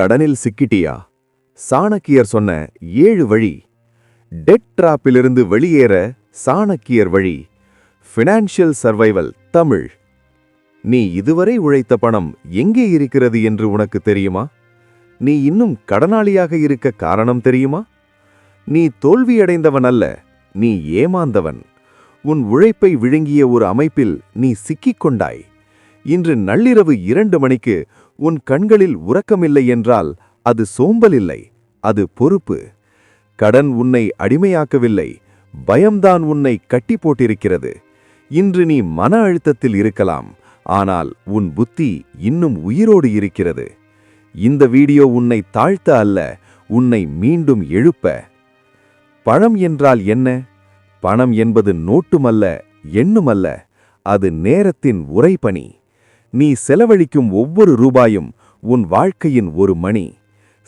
கடனில் சிக்கிட்டியா? சாணக்கியர் சொன்ன ஏழு வழி. டெட் டிராப்பிலிருந்து வெளியேற சாணக்கியர் வழி. Financial survival Tamil. நீ இதுவரை உழைத்த பணம் எங்கே இருக்கிறது என்று உனக்கு தெரியுமா? நீ இன்னும் கடனாளியாக இருக்க காரணம் தெரியுமா? நீ தோல்வியடைந்தவன் அல்ல நீ ஏமாந்தவன். உன் உழைப்பை விழுங்கிய ஒரு அமைப்பில் நீ சிக்கிக் கொண்டாய் இன்று நள்ளிரவு இரண்டு மணிக்கு உன் கண்களில் உறக்கமில்லை என்றால் அது சோம்பல் இல்லை அது பொறுப்பு. கடன் உன்னை அடிமையாக்கவில்லை பயம்தான் உன்னை கட்டி போட்டிருக்கிறது. இன்று நீ மன அழுத்தத்தில் இருக்கலாம் ஆனால் உன் புத்தி இன்னும் உயிரோடு இருக்கிறது. இந்த வீடியோ உன்னை தாழ்த்த அல்ல உன்னை மீண்டும் எழுப்ப. பணம் என்றால் என்ன? பணம் என்பது நோட்டுமல்ல எண்ணுமல்ல அது நேரத்தின் உரைபணி நீ செலவழிக்கும் ஒவ்வொரு ரூபாயும் உன் வாழ்க்கையின் ஒரு மணி.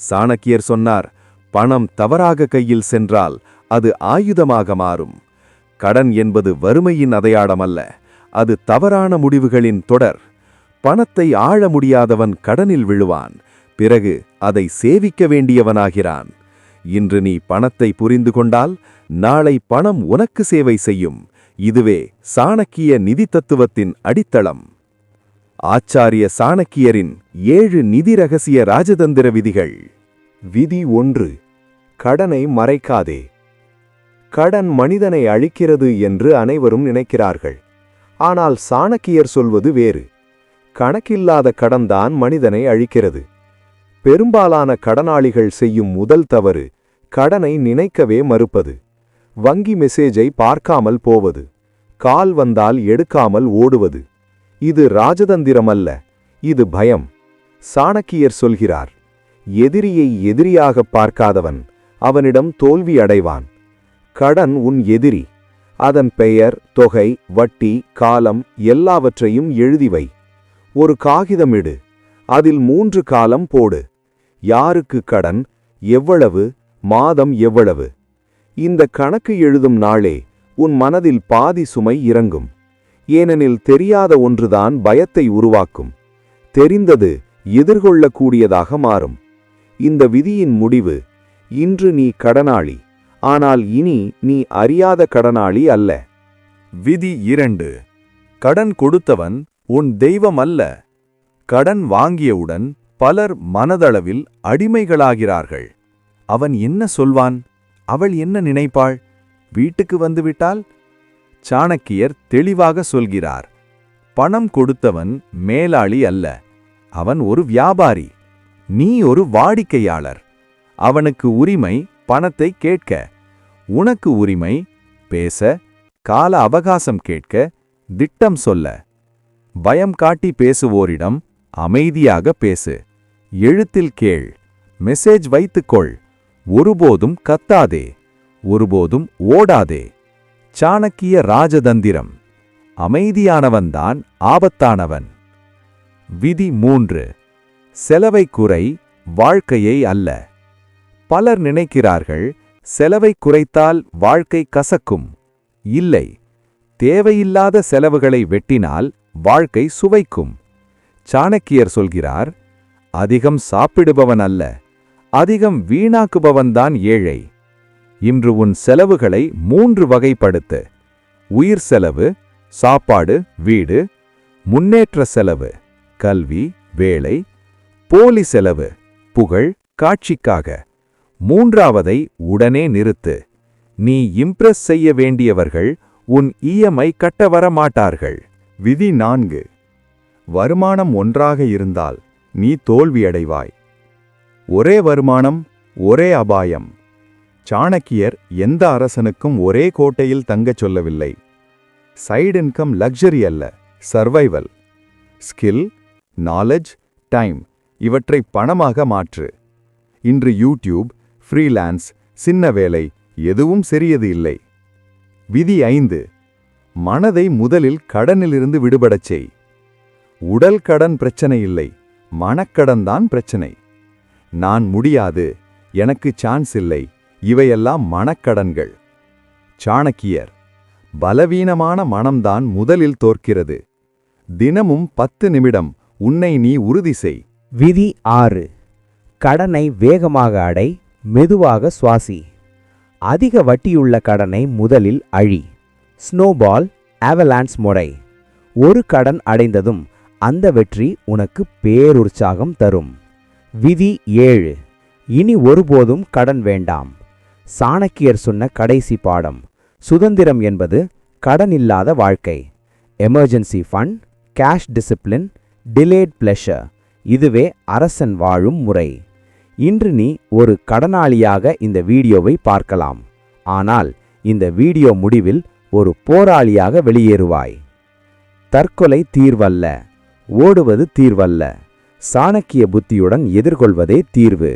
சாணக்கியர் சொன்னார் பணம் தவறாக கையில் சென்றால் அது ஆயுதமாக மாறும். கடன் என்பது வறுமையின் அடையாளமல்ல அது தவறான முடிவுகளின் தொடர். பணத்தை ஆழ முடியாதவன் கடனில் விழுவான் பிறகு அதை சேவிக்க வேண்டியவனாகிறான். இன்று நீ பணத்தை புரிந்து கொண்டால் நாளை பணம் உனக்கு சேவை செய்யும். இதுவே சாணக்கிய நிதி தத்துவத்தின் அடித்தளம். ஆச்சாரிய சாணக்கியரின் ஏழு நிதி ரகசிய ராஜதந்திர விதிகள். விதி ஒன்று கடனை மறைக்காதே. கடன் மனிதனை அழிக்கிறது என்று அனைவரும் நினைக்கிறார்கள். ஆனால் சாணக்கியர் சொல்வது வேறு. கணக்கில்லாத கடன்தான் மனிதனை அழிக்கிறது. பெரும்பாலான கடனாளிகள் செய்யும் முதல் தவறு கடனை நினைக்கவே மறுப்பது. வங்கி மெசேஜை பார்க்காமல் போவது. கால் வந்தால் எடுக்காமல் ஓடுவது. இது ராஜதந்திரமல்ல இது பயம். சாணக்கியர் சொல்கிறார் எதிரியை எதிரியாகப் பார்க்காதவன் அவனிடம் தோல்வி அடைவான். கடன் உன் எதிரி அதன் பெயர் தொகை வட்டி காலம் எல்லாவற்றையும் எழுதி வை. ஒரு காகிதமிடு அதில் மூன்று காலம் போடு. யாருக்கு கடன் எவ்வளவு மாதம் எவ்வளவு? இந்த கணக்கு எழுதும் நாளே உன் மனதில் பாதி சுமை இறங்கும். ஏனெனில் தெரியாத ஒன்றுதான் பயத்தை உருவாக்கும். தெரிந்தது எதிர்கொள்ளக்கூடியதாக மாறும். இந்த விதியின் முடிவு இன்று நீ கடனாளி ஆனால் இனி நீ அறியாத கடனாளி அல்ல. விதி இரண்டு கடன் கொடுத்தவன் உன் தெய்வம் அல்ல. கடன் வாங்கியவுடன் பலர் மனதளவில் அடிமைகளாகிறார்கள். அவன் என்ன சொல்வான்? அவள் என்ன நினைப்பாள்? வீட்டுக்கு வந்துவிட்டால் சாணக்கியர் தெளிவாக சொல்கிறார் பணம் கொடுத்தவன் மேலாளி அல்ல அவன் ஒரு வியாபாரி நீ ஒரு வாடிக்கையாளர் அவனுக்கு உரிமை பணத்தை கேட்க உனக்கு உரிமை பேச கால அவகாசம் கேட்க திட்டம் சொல்ல பயம் காட்டி பேசுவோரிடம் அமைதியாக பேசு எழுத்தில் கேள் மெசேஜ் வைத்துக்கொள் ஒருபோதும் கத்தாதே ஒருபோதும் ஓடாதே. சாணக்கிய ராஜதந்திரம். அமைதியானவன்தான் ஆபத்தானவன். விதி மூன்று. செலவை குறை வாழ்க்கையை அல்ல. பலர் நினைக்கிறார்கள் செலவை குறைத்தால் வாழ்க்கை கசக்கும். இல்லை. தேவையில்லாத செலவுகளை வெட்டினால் வாழ்க்கை சுவைக்கும். சாணக்கியர் சொல்கிறார் அதிகம் சாப்பிடுபவன் அல்ல. அதிகம் வீணாக்குபவன்தான் ஏழை. இன்று உன் செலவுகளை மூன்று வகைப்படுத்து. உயிர் செலவு சாப்பாடு வீடு முன்னேற்ற செலவு கல்வி வேலை போலி செலவு புகழ் காட்சிக்காக. மூன்றாவதை உடனே நிறுத்து. நீ இம்ப்ரெஸ் செய்ய வேண்டியவர்கள் உன் இஎம்ஐ கட்ட வர மாட்டார்கள். விதி நான்கு. வருமானம் ஒன்றாக இருந்தால் நீ தோல்வியடைவாய். ஒரே வருமானம் ஒரே அபாயம். சாணக்கியர் எந்த அரசனுக்கும் ஒரே கோட்டையில் தங்கச் சொல்லவில்லை. சைடு இன்கம் லக்ஸரி அல்ல சர்வைவல் ஸ்கில் நாலேஜ் டைம் இவற்றை பணமாக மாற்று. இன்று யூடியூப் ஃப்ரீலான்ஸ் சின்ன வேலை எதுவும் சிறியது இல்லை. விதி ஐந்து மனதை முதலில் கடனிலிருந்து விடுபடச் செய். உடல் கடன் பிரச்சனை இல்லை மனக்கடன்தான் பிரச்சனை. நான் முடியாது எனக்கு சான்ஸ் இல்லை இவையெல்லாம் மனக்கடன்கள். சாணக்கியர் பலவீனமான மனம்தான் முதலில் தோற்கிறது. தினமும் பத்து நிமிடம் உன்னை நீ உறுதி செய். விதி ஆறு கடனை வேகமாக அடை மெதுவாக சுவாசி. அதிக வட்டியுள்ள கடனை முதலில் அழி. ஸ்னோபால் அவலான்ஸ் முறை. ஒரு கடன் அடைந்ததும் அந்த வெற்றி உனக்கு பேருற்சாகம் தரும். விதி ஏழு இனி ஒருபோதும் கடன் வேண்டாம். சாணக்கியர் சொன்ன கடைசி பாடம். சுதந்திரம் என்பது கடன் இல்லாத வாழ்க்கை. Emergency fund cash discipline delayed pleasure இதுவே அரசன் வாழும் முறை. இன்று நீ ஒரு கடனாளியாக இந்த வீடியோவை பார்க்கலாம். ஆனால் இந்த வீடியோ முடிவில் ஒரு போராளியாக வெளியேறுவாய். தற்கொலை தீர்வல்ல. ஓடுவது தீர்வல்ல. சாணக்கிய புத்தியுடன் எதிர்கொள்வதே தீர்வு.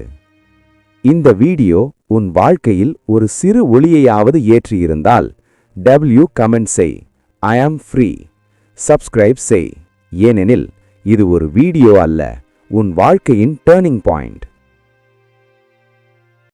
இந்த வீடியோ உன் வாழ்க்கையில் ஒரு சிறு ஒளியையாவது ஏற்றியிருந்தால் டபிள்யூ கமெண்ட் செய். ஐ ஆம் ஃப்ரீ சப்ஸ்கிரைப் செய். ஏனெனில் இது ஒரு வீடியோ அல்ல உன் வாழ்க்கையின் டேர்னிங் பாயிண்ட்